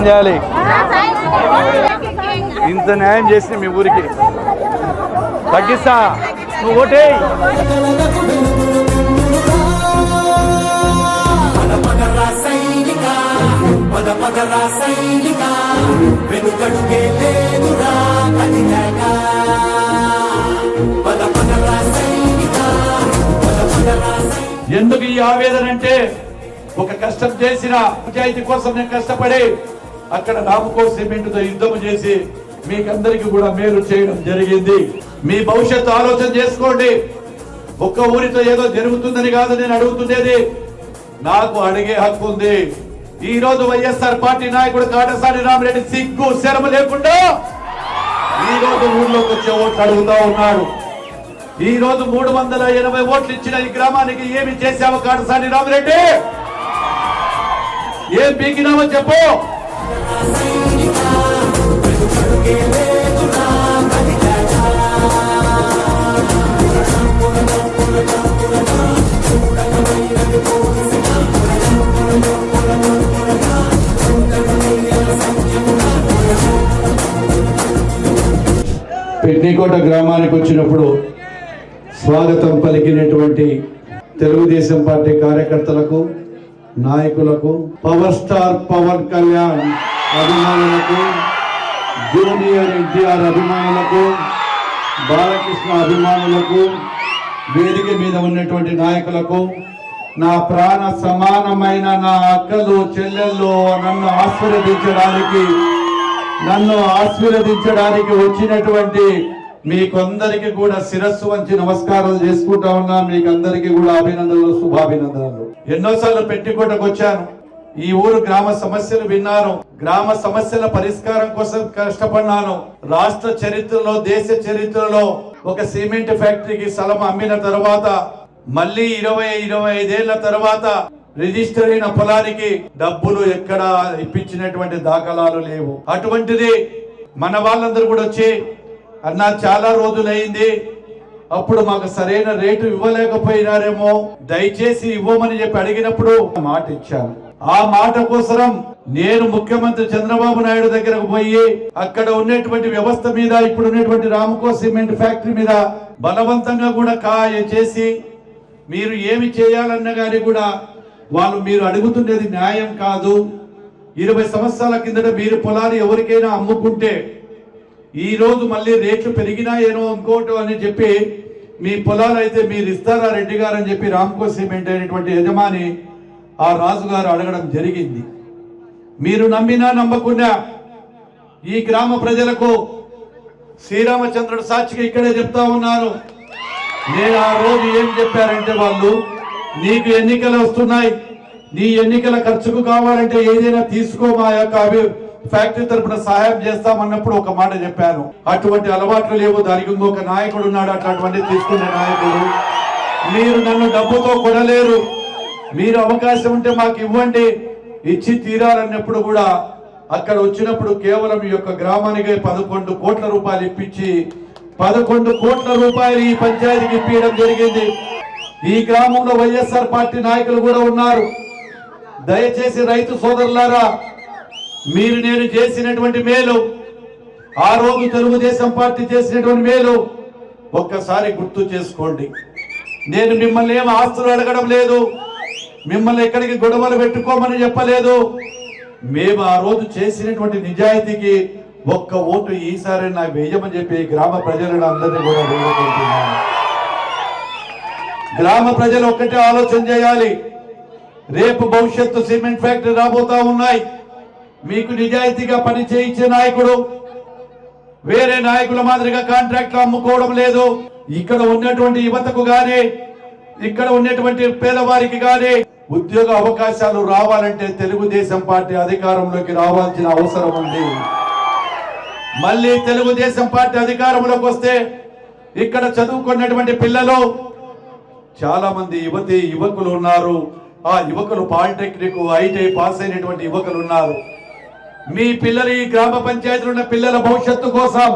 న్యాయం చేయాలి. ఇంత న్యాయం చేసి మీ ఊరికి. తగ్గిస్తా. నువ్వు ఓటే వెనుకడుగే లేదురా కదిలేక ఎందుకు ఈ ఆవేదన అంటే ఒక కష్టం చేసిన పంచాయతీ కోసం నేను కష్టపడి అక్కడ రామకో సిమెంట్తో యుద్ధం చేసి మీకందరికి కూడా మేలు చేయడం జరిగింది. మీ భవిష్యత్తు ఆలోచన చేసుకోండి. ఒక్క ఊరితో ఏదో జరుగుతుందని కాదు నేను అడుగుతుండేది నాకు అడిగే హక్కు ఉంది. ఈ రోజు వైఎస్ఆర్ పార్టీ నాయకుడు కాటసాని రామరెడ్డి సిగ్గు శరమ లేకుండా ఈ రోజు ఊళ్ళోకి వచ్చే ఓట్లు అడుగుతా ఉన్నాడు. ఈ రోజు మూడు వందల ఎనభై ఓట్లు ఇచ్చిన ఈ గ్రామానికి ఏమి చేశావు కాటసాని రామరెడ్డి? ఏం పీకినామో చెప్పు. పెట్నికోట గ్రామానికి వచ్చినప్పుడు స్వాగతం పలికినటువంటి తెలుగుదేశం పార్టీ కార్యకర్తలకు నాయకులకు పవర్ స్టార్ పవన్ కళ్యాణ్ అభిమానులకు జూనియర్ ఎన్టీఆర్ అభిమానులకు బాలకృష్ణ అభిమానులకు వేదిక మీద ఉన్నటువంటి నాయకులకు నా ప్రాణ సమానమైన నా అక్కలు చెల్లెళ్ళు నన్ను ఆశీర్వదించడానికి నన్ను ఆశీర్వదించడానికి వచ్చినటువంటి మీకందరికి కూడా శిరస్సు వంచి నమస్కారాలు చేసుకుంటా ఉన్నా. మీకు అందరికీ కూడా అభినందనలు శుభాభినందనలు. ఎన్నోసార్లు పెట్టికోటకు వచ్చాను ఈ ఊరు గ్రామ సమస్యలు విన్నాను. గ్రామ సమస్యల పరిష్కారం కోసం కష్టపడినాను రాష్ట్ర చరిత్రలో దేశ చరిత్రలో ఒక సిమెంట్ ఫ్యాక్టరీకి స్థలం అమ్మిన తర్వాత మళ్ళీ ఇరవై ఇరవై ఐదేళ్ళ తర్వాత రిజిస్టర్ అయిన పొలానికి డబ్బులు ఎక్కడ ఇప్పించినటువంటి దాఖలాలు లేవు. అటువంటిది మన వాళ్ళందరూ కూడా వచ్చి అన్న చాలా రోజులైంది. అప్పుడు మాకు సరైన రేటు ఇవ్వలేకపోయినారేమో. దయచేసి ఇవ్వమని చెప్పి అడిగినప్పుడు మాట ఇచ్చాను. ఆ మాట కోసరం నేను ముఖ్యమంత్రి చంద్రబాబు నాయుడు దగ్గరకు పోయి అక్కడ ఉన్నటువంటి వ్యవస్థ మీద ఇప్పుడు ఉన్నటువంటి రామకో సిమెంట్ ఫ్యాక్టరీ మీద బలవంతంగా కూడా కాయ చేసి మీరు ఏమి చేయాలన్న కానీ కూడా వాళ్ళు మీరు అడుగుతుండేది న్యాయం కాదు. ఇరవై సంవత్సరాల కిందట మీరు పొలాన్ని ఎవరికైనా అమ్ముకుంటే ఈరోజు మళ్ళీ రేట్లు పెరిగినాయేనో అనుకోవటం అని చెప్పి మీ పొలాలు అయితే మీరు ఇస్తారా రెడ్డి గారు అని చెప్పి రామ్కో సిమెంట్ అయినటువంటి యజమాని ఆ రాజుగారు అడగడం జరిగింది. మీరు నమ్మినా నమ్మకుండా ఈ గ్రామ ప్రజలకు శ్రీరామచంద్రుడు సాక్షిగా ఇక్కడే చెప్తా ఉన్నాను నేను ఆ రోజు ఏం చెప్పారంటే వాళ్ళు నీకు ఎన్నికలు వస్తున్నాయి. నీ ఎన్నికల ఖర్చుకు కావాలంటే ఏదైనా తీసుకో మా యొక్క ఫ్యాక్టరీ తరపున సహాయం చేస్తామన్నప్పుడు ఒక మాట చెప్పాను. అటువంటి అలవాట్లు లేవు దానికి ఇంకొక నాయకుడు ఉన్నాడు అట్లాంటివన్నీ తీసుకునే నాయకుడు. మీరు నన్ను డబ్బుతో కొనలేరు. మీరు అవకాశం ఉంటే మాకు ఇవ్వండి. ఇచ్చి తీరాలన్నప్పుడు కూడా అక్కడ వచ్చినప్పుడు కేవలం ఈ యొక్క గ్రామానికి పదకొండు కోట్ల రూపాయలు ఇప్పించి పదకొండు కోట్ల రూపాయలు ఈ పంచాయతీకి ఇప్పించడం జరిగింది. ఈ గ్రామంలో వైఎస్ఆర్ పార్టీ నాయకులు కూడా ఉన్నారు. దయచేసి రైతు సోదరులారా మీరు నేను చేసినటువంటి మేలు ఆ రోజు తెలుగుదేశం పార్టీ చేసినటువంటి మేలు ఒక్కసారి గుర్తు చేసుకోండి. నేను మిమ్మల్ని ఏం ఆస్తులు అడగడం లేదు. మిమ్మల్ని ఎక్కడికి గొడవలు పెట్టుకోమని చెప్పలేదు. మేము ఆ రోజు చేసినటువంటి నిజాయితీకి ఒక్క ఓటు ఈసారి నా వేయమని చెప్పి గ్రామ ప్రజలను అందరినీ కూడా వేడుకుంటున్నాను. గ్రామ ప్రజలు ఒక్కటే ఆలోచన చేయాలి. రేపు భవిష్యత్తు సిమెంట్ ఫ్యాక్టరీ రాబోతా ఉన్నాయి. మీకు నిజాయితీగా పని చేయించే నాయకుడు వేరే నాయకుల మాదిరిగా కాంట్రాక్ట్లు అమ్ముకోవడం లేదు. ఇక్కడ ఉన్నటువంటి యువతకు గాని ఇక్కడ ఉన్నటువంటి పేదవారికి గాని ఉద్యోగ అవకాశాలు రావాలంటే తెలుగుదేశం పార్టీ అధికారంలోకి రావాల్సిన అవసరం ఉంది. మళ్ళీ తెలుగుదేశం పార్టీ అధికారంలోకి వస్తే ఇక్కడ చదువుకున్నటువంటి పిల్లలు చాలా మంది యువతి యువకులు ఉన్నారు. ఆ యువకులు పాలిటెక్నిక్ ఐటీ పాస్ అయినటువంటి యువకులు ఉన్నారు. మీ పిల్లలు ఈ గ్రామ పంచాయతీలో ఉన్న పిల్లల భవిష్యత్తు కోసం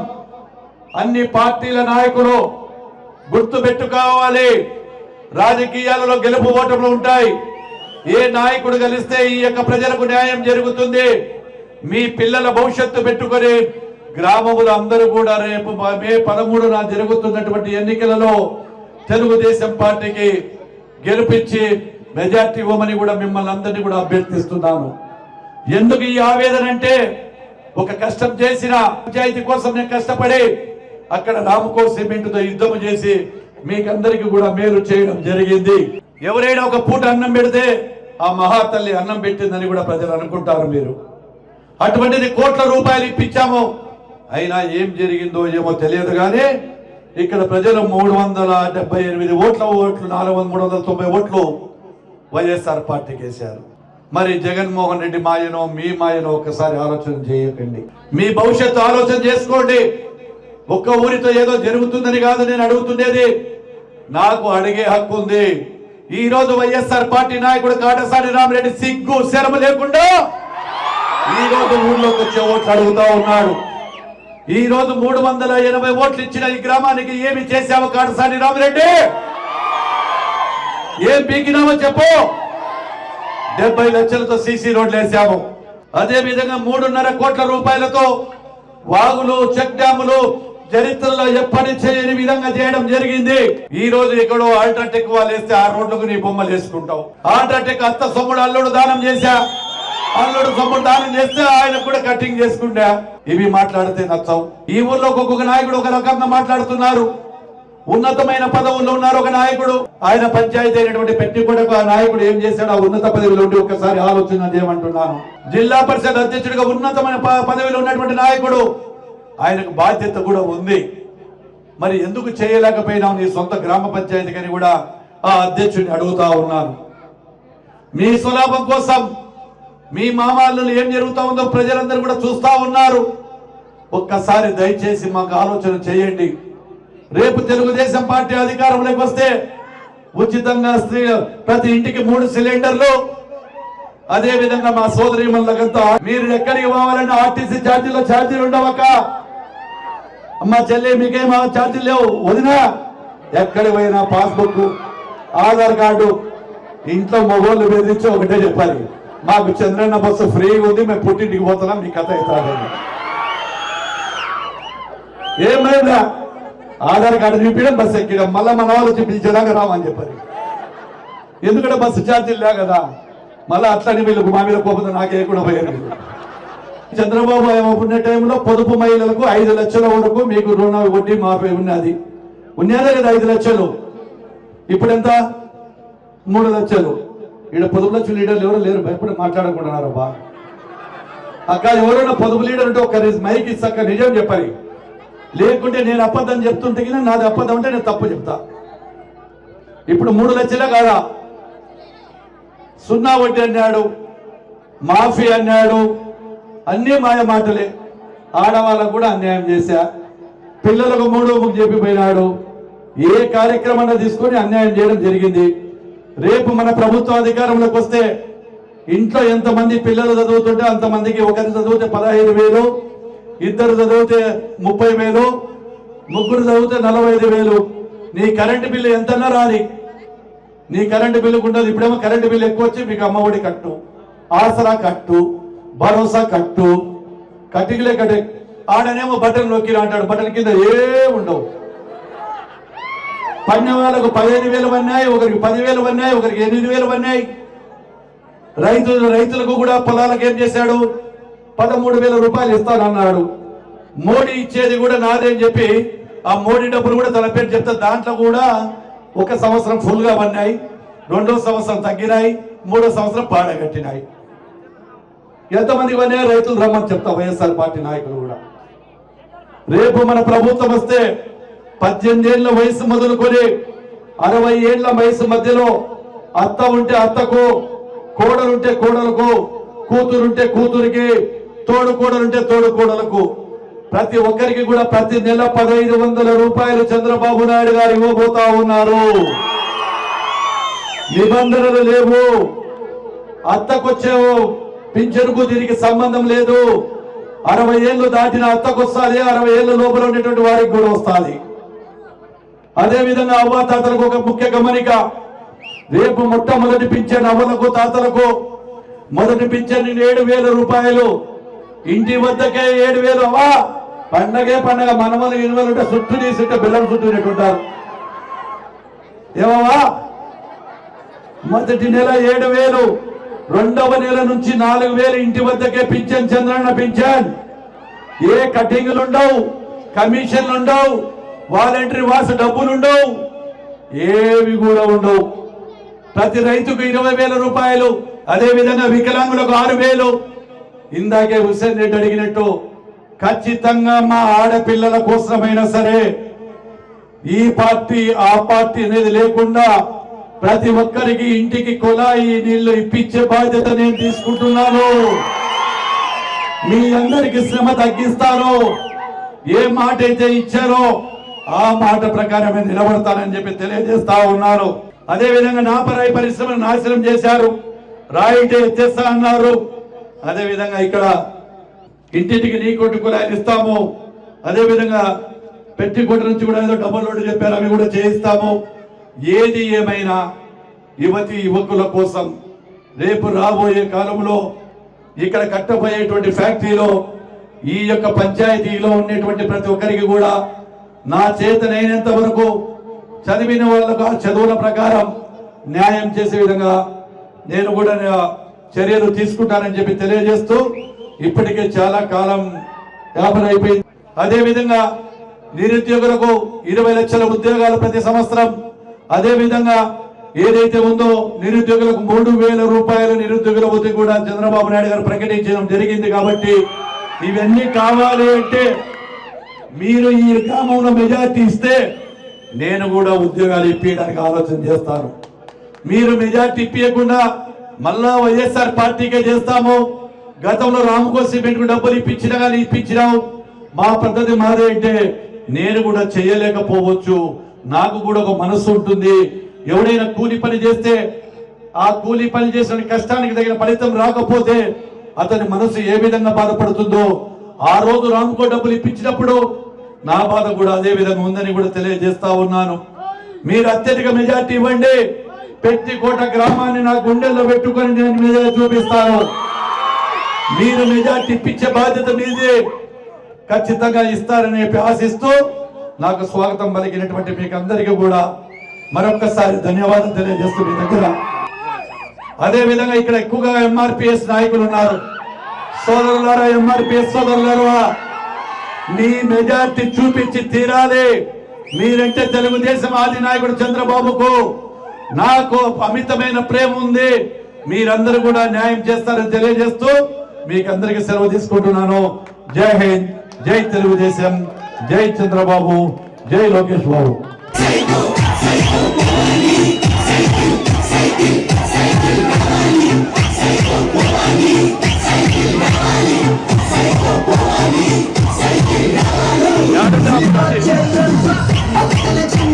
అన్ని పార్టీల నాయకులు గుర్తు పెట్టుకోవాలి రాజకీయాలలో గెలుపు ఓటములు ఉంటాయి. ఏ నాయకుడు కలిస్తే ఈ యొక్క ప్రజలకు న్యాయం జరుగుతుంది? మీ పిల్లల భవిష్యత్తు పెట్టుకొని గ్రామములు అందరూ కూడా రేపు మ- మే పదమూడున జరుగుతున్నటువంటి ఎన్నికలలో తెలుగుదేశం పార్టీకి గెలిపించి మెజార్టీ ఇవ్వమని కూడా మిమ్మల్ని అందరినీ కూడా అభ్యర్థిస్తున్నాను. ఎందుకు ఈ ఆవేదన అంటే ఒక కష్టం చేసిన పంచాయతీ కోసం నేను కష్టపడి అక్కడ రామకో సిమెంట్తో యుద్ధం చేసి మీకందరికీ కూడా మేలు చేయడం జరిగింది. ఎవరైనా ఒక పూట అన్నం పెడితే ఆ మహాతల్లి అన్నం పెట్టిందని కూడా ప్రజలు అనుకుంటారు మీరు. అటువంటిది కోట్ల రూపాయలు ఇప్పించాము. అయినా ఏం జరిగిందో ఏమో తెలియదు కానీ ఇక్కడ ప్రజలు మూడు వందల డెబ్బై ఎనిమిది ఓట్ల ఓట్లు నాలుగు వందల మూడు వందల తొంభై ఓట్లు వైఎస్ఆర్ పార్టీకి వేశారు. మరి జగన్మోహన్ రెడ్డి మాయనో మీ మాయనో ఒకసారి ఆలోచన చేయకండి. మీ భవిష్యత్తు ఆలోచన చేసుకోండి. ఒక్క ఊరితో ఏదో జరుగుతుందని కాదు నేను అడుగుతుండేది నాకు అడిగే హక్కు ఉంది. ఈ రోజు వైఎస్ఆర్ పార్టీ నాయకుడు కాటసాని రామరెడ్డి సిగ్గు శరమ లేకుండా ఈ రోజు ఊర్లోకి వచ్చే ఓట్లు అడుగుతా ఉన్నాడు. ఈ రోజు మూడు వందల ఎనభై ఓట్లు ఇచ్చిన ఈ గ్రామానికి ఏమి చేశావు కాటసాని రామరెడ్డి? ఏం పీకినామో చెప్పు. డెబ్బై లక్షలతో సీసీ రోడ్లు వేసాము అదే విధంగా మూడున్నర కోట్ల రూపాయలతో వాగులు చెక్ డ్యాములు చరిత్రలో ఎప్పటి చేయని విధంగా చేయడం జరిగింది. ఈ రోజు ఎక్కడో అల్ట్రాటెక్ వాళ్ళు వేస్తే ఆ రోడ్లకు నీ బొమ్మలు వేసుకుంటావు. అల్ట్రాటెక్ అత్త సొమ్ముడు అల్లుడు దానం చేశా. అల్లుడు సొమ్ముడు దానం చేస్తే ఆయన కూడా కటింగ్ చేసుకుంటా. ఇవి మాట్లాడితే నచ్చవు. ఈ ఊర్లో ఒక్కొక్క నాయకుడు ఒక రకంగా మాట్లాడుతున్నారు. ఉన్నతమైన పదవుల్లో ఉన్నారు ఒక నాయకుడు. ఆయన పంచాయతీ అయినటువంటి పెట్టి కూడా ఆ నాయకుడు ఏం చేశాడు? ఆ ఉన్నత పదవిలో ఉండి ఒకసారి ఆలోచన చేయమంటున్నాను. జిల్లా పరిషత్ అధ్యక్షుడిగా ఉన్నతమైన పదవిలో ఉన్నటువంటి నాయకుడు ఆయనకు బాధ్యత కూడా ఉంది. మరి ఎందుకు చేయలేకపోయినావు నీ సొంత గ్రామ పంచాయతీకని కూడా ఆ అధ్యక్షుడిని అడుగుతా ఉన్నాను మీ సులాభం కోసం మీ మామాళ్ళు ఏం జరుగుతూ ఉందో ప్రజలందరూ కూడా చూస్తా ఉన్నారు. ఒక్కసారి దయచేసి మాకు ఆలోచన చేయండి. రేపు తెలుగుదేశం పార్టీ అధికారంలోకి వస్తే ఉచితంగా స్త్రీ ప్రతి ఇంటికి మూడు సిలిండర్లు. అదే విధంగా మా సోదరి మీరు ఎక్కడికి పోవాలంటే ఆర్టీసీ ఛార్జీలో ఛార్జీలు ఉండవక్క. అమ్మ చెల్లి మీకేం ఛార్జీలు లేవు? వదినా ఎక్కడికి పోయినా పాస్బుక్ ఆధార్ కార్డు ఇంట్లో మొగోళ్ళు బెదిరించి ఒకటే చెప్పాలి. మాకు చంద్రన్న బస్సు ఫ్రీగా ఉంది మేము పుట్టింటికి పోతున్నాం మీ కథ అవుతాడని ఏమైందా? ఆధార్ కార్డు చూపించడం బస్సు ఎక్కడం మళ్ళీ మన వాళ్ళు చూపించేదాకా రామని చెప్పారు ఎందుకంటే బస్సు ఛార్జీలు లే కదా? మళ్ళీ అట్లని వీళ్ళు మా మీద కోపంతో నాకే కూడా పోయారు చంద్రబాబు ఉన్న టైంలో పొదుపు మహిళలకు ఐదు లక్షల వరకు మీకు రుణ వడ్డీ మాఫీ ఉన్నది. ఉన్నదే కదా ఐదు లక్షలు? ఇప్పుడెంత? మూడు లక్షలు. ఇక్కడ పొదుపు లక్షల లీడర్లు ఎవరు లేరు భయపడి మాట్లాడకుంటున్నారు బా అక్క ఎవరైనా పొదుపు లీడర్ ఉంటే ఒక మైక్ ఇస్తాక నిజం చెప్పాలి. లేకుంటే నేను అబద్ధం చెప్తుంటే నాది అబద్ధం అంటే నేను తప్పు చెప్తా. ఇప్పుడు మూడు లక్షలే కాదా? సున్నా వడ్డీ అన్నాడు మాఫీ అన్నాడు అన్నీ మాయ మాటలే. ఆడవాళ్ళకు కూడా అన్యాయం చేశా. పిల్లలకు మూడో బుక్ చెప్పిపోయినాడు. ఏ కార్యక్రమాన్ని తీసుకొని అన్యాయం చేయడం జరిగింది? రేపు మన ప్రభుత్వ అధికారంలోకి వస్తే ఇంట్లో ఎంతమంది పిల్లలు చదువుతుంటే అంతమందికి ఒకరు చదివితే పదహైదు వేలు ఇద్దరు చదివితే ముప్పై వేలు ముగ్గురు చదివితే నలభై ఐదు వేలు. నీ కరెంటు బిల్లు ఎంతన్నా రాని. నీ కరెంటు బిల్లుకు ఉండదు. ఇప్పుడేమో కరెంటు బిల్లు ఎక్కువ వచ్చి మీకు అమ్మఒడి కట్టు ఆసరా కట్టు. భరోసా కట్టు. కట్టికలే కట్టే. ఆడనేమో బటన్ నొక్కిరా అంటాడు. బటన్ కింద ఏ ఉండవు. పన్నె వాళ్ళకు పదిహేను వేలు పన్నాయి ఒకరికి పదివేలు పన్నాయి ఒకరికి ఎనిమిది వేలు పన్నాయి. రైతులు రైతులకు కూడా పొలాలకు ఏం చేశాడు? పదమూడు వేల రూపాయలు ఇస్తానన్నాడు. మోడీ ఇచ్చేది కూడా నాదే అని చెప్పి ఆ మోడీ డబ్బులు కూడా తన పేరు చెప్తే దాంట్లో కూడా ఒక సంవత్సరం ఫుల్గా పన్నాయి రెండో సంవత్సరం తగ్గినాయి మూడో సంవత్సరం పాడగట్టినాయి. ఎంతమంది ఇవన్నీ రైతులు రమ్మని చెప్తా వైఎస్ఆర్ పార్టీ నాయకులు కూడా? రేపు మన ప్రభుత్వం వస్తే పద్దెనిమిది ఏళ్ళ వయసు మొదలుకొని అరవై ఏళ్ళ వయసు మధ్యలో అత్త ఉంటే అత్తకు కోడలుంటే కోడలకు కూతురుంటే కూతురికి తోడు కోడలుంటే తోడు కోడలకు ప్రతి ఒక్కరికి కూడా ప్రతి నెల పదహైదు వందల రూపాయలు చంద్రబాబు నాయుడు గారు ఇవ్వబోతా ఉన్నారు. నిబంధనలు లేవు. అత్తకొచ్చేవో. పింఛనుకు దీనికి సంబంధం లేదు. అరవై ఏళ్ళు దాటిన అత్తకు వస్తుంది అరవై ఏళ్ళ లోపల ఉండేటువంటి వారికి కూడా వస్తుంది. అదేవిధంగా అవ్వ తాతలకు ఒక ముఖ్య గమనిక రేపు మొట్టమొదటి పింఛన్ అవ్వలకు తాతలకు మొదటి పింఛన్ ఏడు వేల రూపాయలు. ఇంటి వద్దకే ఏడు వేలు అవ్వా. పండగే పండగ మనమలు ఇనువలు ఉంటే చుట్టూ తీసుంటే బిల్లం చుట్టూ ఏమవ్వా? మొదటి నెల ఏడు వేలు. రెండవ నెల నుంచి నాలుగు వేలు ఇంటి వద్దకే పింఛన్ చంద్రన్న పింఛన్. ఏ కటింగ్లు ఉండవు కమిషన్లు ఉండవు వాలంటరీ వాస డబ్బులు ఉండవు ఏవి కూడా ఉండవు. ప్రతి రైతుకు ఇరవై వేల రూపాయలు అదే విధంగా వికలాంగులకు ఆరు వేలు. ఇందాకే హుస్సేన్ రెడ్డి అడిగినట్టు ఖచ్చితంగా మా ఆడపిల్లల కోసమైనా సరే ఈ పార్టీ ఆ పార్టీ అనేది లేకుండా ప్రతి ఒక్కరికి ఇంటికి కుళాయి నీళ్ళు ఇప్పించే బాధ్యత నేను తీసుకుంటున్నాను. మీ అందరికి శ్రమ తగ్గిస్తాను. ఏ మాట అయితే ఇచ్చారో ఆ మాట ప్రకారమే నిలబడతానని చెప్పి తెలియజేస్తా ఉన్నారు. అదే విధంగా నాపరాయి పరిశ్రమను నాశనం చేశారు. రాయిటే ఎత్తేస్తా అన్నారు. అదే విధంగా ఇక్కడ ఇంటింటికి నీ కొట్టు కులాయిలు ఇస్తాము. అదే విధంగా పెట్టికోట నుంచి కూడా ఏదో డబ్బులు చెప్పారు అవి కూడా చేయిస్తాము. ఏది ఏమైనా యువతి యువకుల కోసం రేపు రాబోయే కాలంలో ఇక్కడ కట్టబోయేటువంటి ఫ్యాక్టరీలో ఈ యొక్క పంచాయతీలో ఉండేటువంటి ప్రతి ఒక్కరికి కూడా నా చేతనైనంత వరకు చదివిన వాళ్ళకు ఆ చదువుల ప్రకారం న్యాయం చేసే విధంగా నేను కూడా చర్యలు తీసుకుంటానని చెప్పి తెలియజేస్తూ ఇప్పటికే చాలా కాలం వ్యాపారం అయిపోయింది. అదేవిధంగా నిరుద్యోగులకు ఇరవై లక్షల ఉద్యోగాలు ప్రతి సంవత్సరం అదే విధంగా ఏదైతే ఉందో నిరుద్యోగులకు మూడు వేల రూపాయల నిరుద్యోగుల వద్ద కూడా చంద్రబాబు నాయుడు గారు ప్రకటించడం జరిగింది కాబట్టి ఇవన్నీ కావాలి అంటే మీరు ఈ గ్రామంలో మెజార్టీ ఇస్తే నేను కూడా ఉద్యోగాలు ఇప్పించడానికి ఆలోచన చేస్తాను. మీరు మెజార్టీ ఇప్పించకుండా మళ్ళా వైఎస్ఆర్ పార్టీకే చేస్తాము. గతంలో రామకో సిమెంట్ డబ్బులు ఇప్పించినా కానీ ఇప్పించినావు మా పద్ధతి మాదే అంటే నేను కూడా చేయలేకపోవచ్చు. నాకు కూడా ఒక మనస్సు ఉంటుంది. ఎవడైనా కూలి పని చేస్తే ఆ కూలి పని చేసిన కష్టానికి తగిన ఫలితం రాకపోతే అతని మనసు ఏ విధంగా బాధపడుతుందో ఆ రోజు రామకో డబ్బులు ఇప్పించినప్పుడు నా బాధ కూడా అదే విధంగా ఉందని కూడా తెలియజేస్తా ఉన్నాను. మీరు అత్యధిక మెజార్టీ ఇవ్వండి. పెట్టికోట గ్రామాన్ని నా గుండెల్లో పెట్టుకొని నేను మీద చూపిస్తాను. మీరు మెజార్టీ ఇప్పించే బాధ్యత మీదే ఖచ్చితంగా ఇస్తారని ఆశిస్తూ నాకు స్వాగతం పలికినటువంటి మీకు అందరికీ కూడా మరొక్కసారి ధన్యవాదాలు తెలియజేస్తూ మీ దగ్గర. అదే విధంగా ఇక్కడ ఎక్కువగా ఎంఆర్పిఎస్ నాయకులు ఉన్నారు. సోదరులారా ఎంఆర్పిఎస్ సోదరులారా మీ మెజార్టీ చూపించి తీరాలి. మీరంటే తెలుగుదేశం ఆది నాయకుడు చంద్రబాబుకు నాకు అమితమైన ప్రేమ ఉంది. మీరందరూ కూడా న్యాయం చేస్తారని తెలియజేస్తూ మీకు అందరికీ సెలవు తీసుకుంటున్నాను. జై హింద్ జై తెలుగుదేశం. జై చంద్రబాబు జై లోకేష్ బాబు సైకిల్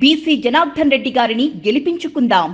బీసీ జనార్దన్ రెడ్డి గారిని గెలిపించుకుందాం.